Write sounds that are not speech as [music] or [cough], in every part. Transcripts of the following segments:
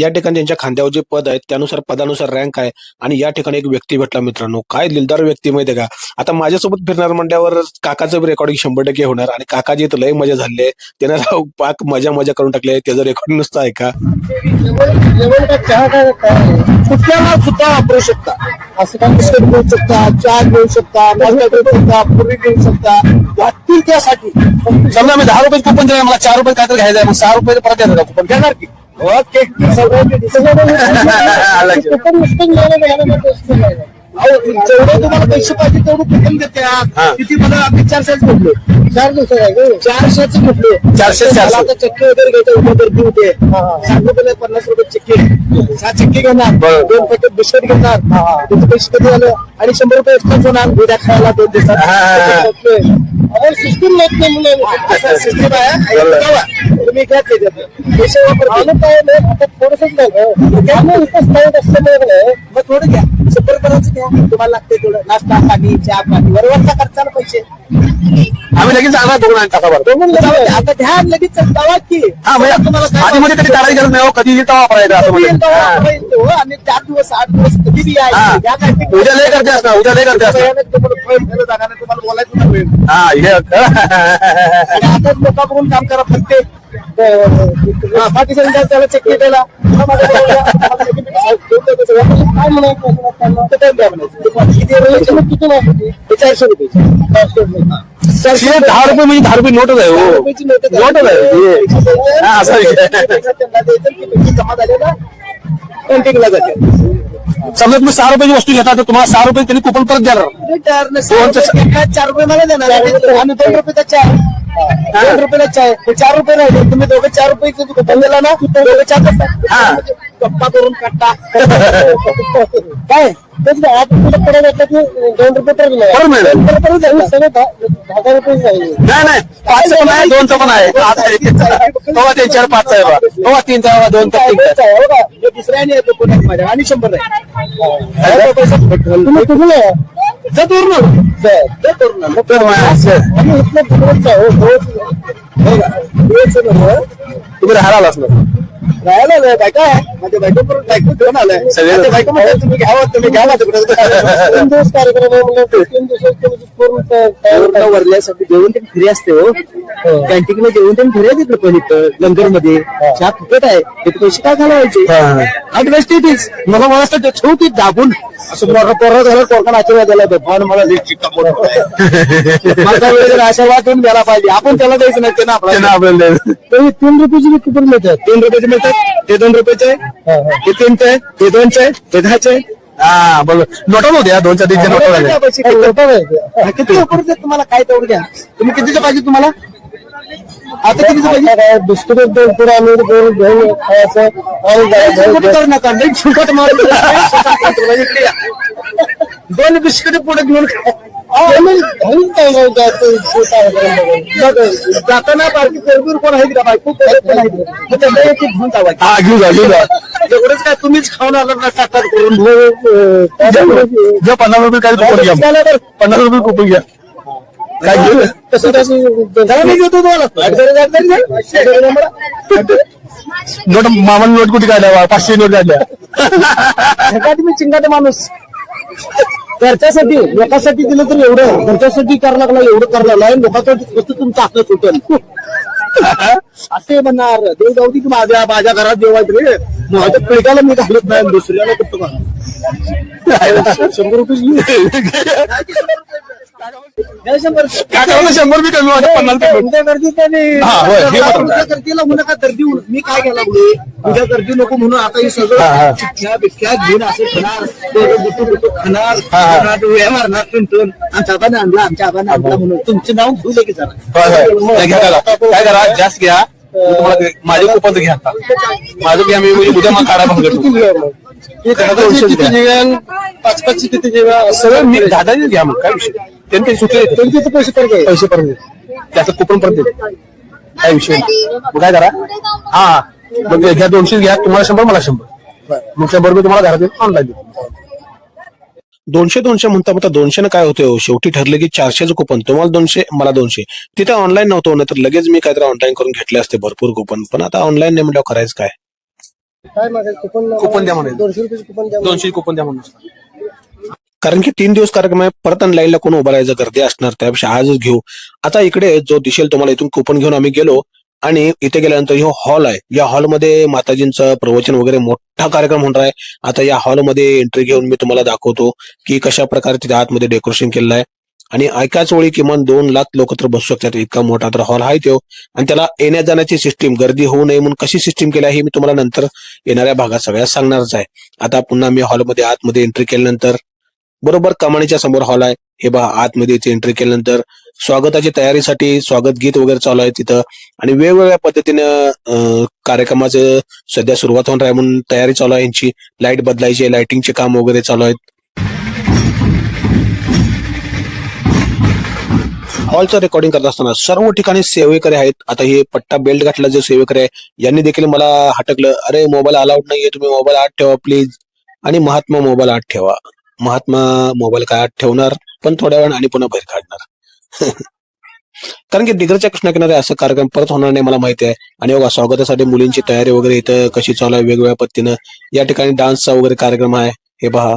या ठिकाणी त्यांच्या खांद्यावर जे पद आहे त्यानुसार पदानुसार रँक आहे. आणि या ठिकाणी एक व्यक्ती भेटला मित्रांनो. काय दिलदार व्यक्ती माहितीये का? आता माझ्यासोबत फिरणार म्हणल्यावर काकाचं रेकॉर्डिंग शंभर टक्के होणार. आणि काकाजी तर लय मजा झाली आहे त्यानं राव पाक मजा मजा करून टाकले त्याचं रेकॉर्डिंग नुसतं आहे का? चहा कुठल्याला सुद्धा वापरू शकता. असं काय बिस्किट घेऊ शकता चहा घेऊ शकता नाश्ता घेऊ शकता पुरी घेऊ शकता. वाटतील त्यासाठी. समजा मी दहा रुपये कुपन दिलं मला चार रुपये काय तर घ्यायचं आहे मग सहा रुपये परत द्यायचं कुपन घेणार की? [laughs] अहो, जेवढे तुम्हाला पैसे पाहिजे तेवढं कुपन देते. किती मला चारशेच भेटले चार दिवसात आहे चारशेच भेटले चारशे, चारशे. आता चक्की वगैरे घ्यायचं उद्या गर्दी होते. रुपये पन्नास रुपये चक्की सहा चक्की घेणार. बरोबर. दोन पॅकेट बिस्किट घेणार. त्याचे पैसे कधी झालं आणि शंभर रुपये एक्स्ट्रा होणार उद्या खायला दोन दिवसात. हा, हा, हा. सिस्टीम येत नाही मुलं सिस्टीम आहे. बरोबर. तुम्ही घ्या पैसे वापरतो. काय नाही आता थोडंसंच झालं त्यामुळे स्थायिक असल्यामुळे मग थोडं घ्या. शंभर पर्यंत घ्या. तुम्हाला लागते थोडं. नाश्ता पाणी चहा पाणी. बरोबरचा खर्चाला पैसे. आम्ही लगेच जाणार दोन आणि म्हणलं जाऊ दे. आता घ्या लगेच जावा की हा म्हणजे तुम्हाला काय आधी मध्ये कधी काढायची गरज नाही हो वापरायचं असं म्हणजे हा. आणि चार दिवस आठ दिवस कधी बी हा. ते. उद्या लय गर्दी असणार उद्या लय गर्दी असणार तुम्हाला बोलायचं नाही. हा हे आणि आता लोक बघून काम करा फक्त त्याला चेक केलेला चारशे रुपये दहा रुपये म्हणजे दहा रुपये नोटच आहे हो नोटच आहे हा, असा विषय. त्यांना पेंटिंगला जाते समजा तुम्ही सहा रुपयाची वस्तू घेता तर तुम्हाला सहा रुपये त्यांनी कुपन परत देणार चार दोनचं- रुपये चार रुपये मला देणार आणि दोन रुपये चार दोन रुपयाला चाय हे चार रुपये राहिले. तुम्ही दोघं चार रुपयाचे कुपन दिला ना दोघं चार गप्पा करून काटा काय? तेच ना, आठ रुपये पुढे घेतलं की दोन रुपये तर. बरं मिळेल. दोन रुपये जाईल, सगळं दहा रुपये जाईल नाही नाही. पाचचं पण आहे दोनचं पण आहे. पाच आहे. तेव्हा त्यांच्यावर पाच आहे बा. तेव्हा तीनचा आहे बा, दोनचा तीनचा आहे. हो का? दुसऱ्याने येतो पुण्यात माझ्या. आणि शंभर आहे तुम्ही आहे? जा तोरणं. जा, जा तोरणं. तर मग असं. आम्ही इथलं पुण्याचं आहे, हो, हो. हो का? हेच आहे ना, तुम्ही राहायला राहायला नाही, बायका. माझ्या बायको बरोबर बायको घेऊन आलाय. सगळे- माझ्या बायको म्हणते, तुम्ही घ्यावं तुम्ही घ्या माझ्याकडे [laughs] तीन दिवस कार्यक्रम आहे म्हणलं, तीन दिवसात तुम्ही पूर्ण वरल्यासाठी जेवण ते फ्री असते हो कॅन्टीनला जेवण ते फ्री आहे तिकडे पण इथं लंगरमध्ये चहा फुकट आहे. तिथे पैसे काय घालवायचे? ऍडव्हान्स टीच मला मला असं ठेवती दाबून. असं पोरं पोरं झालं कोकण आशीर्वाद द्यायला होतं पण मला चिक्का. माझा वेळ जर आशीर्वाद देऊन द्यायला पाहिजे. आपण त्याला द्यायचं नाही ते ना त्यांना आपल्याला आपल्याला. तरी तीन रुपयाची कुपन मिळतात तीन रुपयाचे मिळतात ते दोन रुपयाचे हे तीनचे आहे हे दोनचे आहे हे दहाचे आहे. हा बरोबर नोटा नव्हत्या दोनच्या तीनच्या नोटा झाल्या किती? हा, ऑफर तुम्हाला? काय तेवढं घ्या. तुम्ही कितीचं पाहिजे तुम्हाला? बिस्किट दोन पुढे आम्ही दोन घेऊन खायचं आणि जायचं. कुठं करू नका. लई फुकट मारून इकडे या. दोन बिस्किट पुढे घेऊन खा. आम्ही घरीच काय नाही जायचं, शेतात वगैरे बघायचं. जाताना बारकी पोरबीर कोण आहे का बायको पोरं कोण आहे मग त्यांना एक एक घेऊन जावायचं हा घेऊ जा घेऊ जा. एवढंच काय तुम्हीच खाऊन आला ना टाटा करून? घ्या पन्नास रुपये काय कुपन घ्या. मग. पन्नास रुपये कुपन घ्या. काय घेऊ तसं तसं नोट मामा नोट कुठे काढल्या? पाचशे नोट काढल्या. मी चिंगाट माणूस. घरच्यासाठी लोकांसाठी दिलं तर एवढं. घरच्यासाठी करायला लागला एवढं करायला लागलाय लोकांसाठी वस्तू तुमचं हातात सुटेल [laughs] असे म्हणणार. देव जाऊ दे की माझ्या माझ्या घरात आहेत रे. माझ्या पिळगाला मी घालत नाही दुसऱ्याला कुठं शंभर रुपये शंभर. काकाला शंभर बी कमी वाटत पन्नास उद्या गर्दी त्याने हा, होय, हे मात्र. उद्या गर्दीला म्हणू नका गर्दी होऊ- मी काय केला लागलोय उद्या गर्दी नको म्हणून आता हे हा, हा. सगळं चिठ्ठ्या बिठ्ठ्या घेऊन असे खाणार ते बुटू बुटू खाणार. हा, हा. खाणार, डोळ्या मारणार टुनटुन आमच्या आबाने आणला आमच्या आबाने आणला म्हणून. तुमचं नाव घेऊ की जरा. काय करा? जास्त घ्या. मी माझे कुपन घ्या आता. माझं घ्या मी म्हणजे उद्या मग काढा भांगतो पाच पाच किती जेव्हा सगळं मी दादाच घ्या मग काय विषय त्यांनी ते सुटले त्यांचे पैसे काय पैसे परत. त्याचं कुपन परत देते काय विषय नाही. मग काय करा? हा. मग घ्या दोनशे घ्या. तुम्हाला शंभर मला शंभर. मग शंभर रुपये तुम्हाला घरात ऑनलाईन देतो दोनशे दोनशे म्हणता म्हणता दोनशे काय होते हो? शेवटी ठरले की चारशेचं कुपन तुम्हाला दोनशे मला दोनशे. तिथे ऑनलाईन नव्हतं नाही तर लगेच मी काहीतरी ऑनलाईन करून घेतले असते भरपूर कुपन पण आता ऑनलाईन नाही म्हटल्यावर करायचं काय? काय मागायचं कुपन कुपन द्या म्हणायचं. दोनशे रुपये कुपन द्या दोनशे कुपन द्या म्हणून कारण की तीन दिवस कार्यक्रम आहे परत आणि लाईनला कोण उभं राहायचं? गर्दी असणार त्यापेक्षा आजच घेऊ. आता इकडे जो दिसेल तुम्हाला इथून कुपन घेऊन आम्ही गेलो. आणि इथे गेल्यानंतर हे हॉल आहे या हॉलमध्ये माताजींचं प्रवचन वगैरे मोठा कार्यक्रम होणार आहे. आता या हॉलमध्ये एंट्री घेऊन मी तुम्हाला दाखवतो की कशा प्रकारे तिथे आतमध्ये डेकोरेशन केलेलं आहे. आणि ऐकाच वेळी किमान दोन लाख लोक तर बसू शकतात. इतका मोठा तर हॉल आहे तो. आणि त्याला येण्या जाण्याची सिस्टीम गर्दी होऊ नये म्हणून कशी सिस्टीम केली आहे हे मी तुम्हाला नंतर येणाऱ्या भागात सगळ्या सांगणारच आहे. आता पुन्हा मी हॉलमध्ये आतमध्ये एंट्री केल्यानंतर बरोबर कमाणीच्या समोर हॉल आहे. हे बघा आतमध्ये इथे एंट्री केल्यानंतर स्वागताची तयारीसाठी स्वागत गीत वगैरे चालू आहे तिथं. आणि वेगवेगळ्या पद्धतीनं कार्यक्रमाचं सध्या सुरुवात होणार आहे म्हणून तयारी चालू आहे यांची. लाइट बदलायची लाइटिंगचे काम वगैरे चालू आहेत. हॉलचं रेकॉर्डिंग करत असताना सर्व ठिकाणी सेवेकरी आहेत. आता हे पट्टा बेल्ट घातला जे सेवेकरी आहे यांनी देखील मला हटकलं. अरे मोबाईल अलाउड नाहीये तुम्ही मोबाईल आत ठेवा प्लीज आणि महात्मा मोबाईल आत ठेवा. महात्मा मोबाईल काय आत ठेवणार? पण थोड्या वेळ आणि पुन्हा बाहेर काढणार. [laughs] कारण की दिगरच्या कृष्णाकिनारे असं कार्यक्रम परत होणार नाही मला माहिती आहे. आणि बघा स्वागतासाठी मुलींची तयारी वगैरे इथं कशी चालू आहे वेगवेगळ्या पद्धतीनं. या ठिकाणी डान्सचा वगैरे कार्यक्रम आहे हे पहा.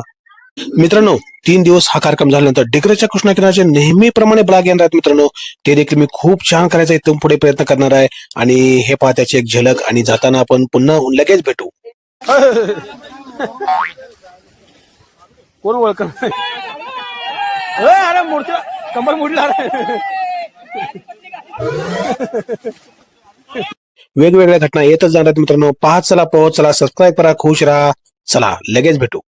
मित्रांनो तीन दिवस हा कार्यक्रम झाल्यानंतर डिग्रजच्या कृष्णाकिनारचे नेहमीप्रमाणे ब्लॉग येणार आहेत मित्रांनो. ते देखील मी खूप छान करायचा इथून पुढे प्रयत्न करणार आहे. आणि हे पहा त्याची एक झलक. आणि जाताना आपण पुन्हा लगेच भेटू. कोण ओळख अरे मूर्ती कंबर मोडला वेगवेगळ्या घटना येतच जाणार मित्रांनो. पाहत चला पोहोच चला सबस्क्राईब करा खुश राहा. चला लगेच भेटू.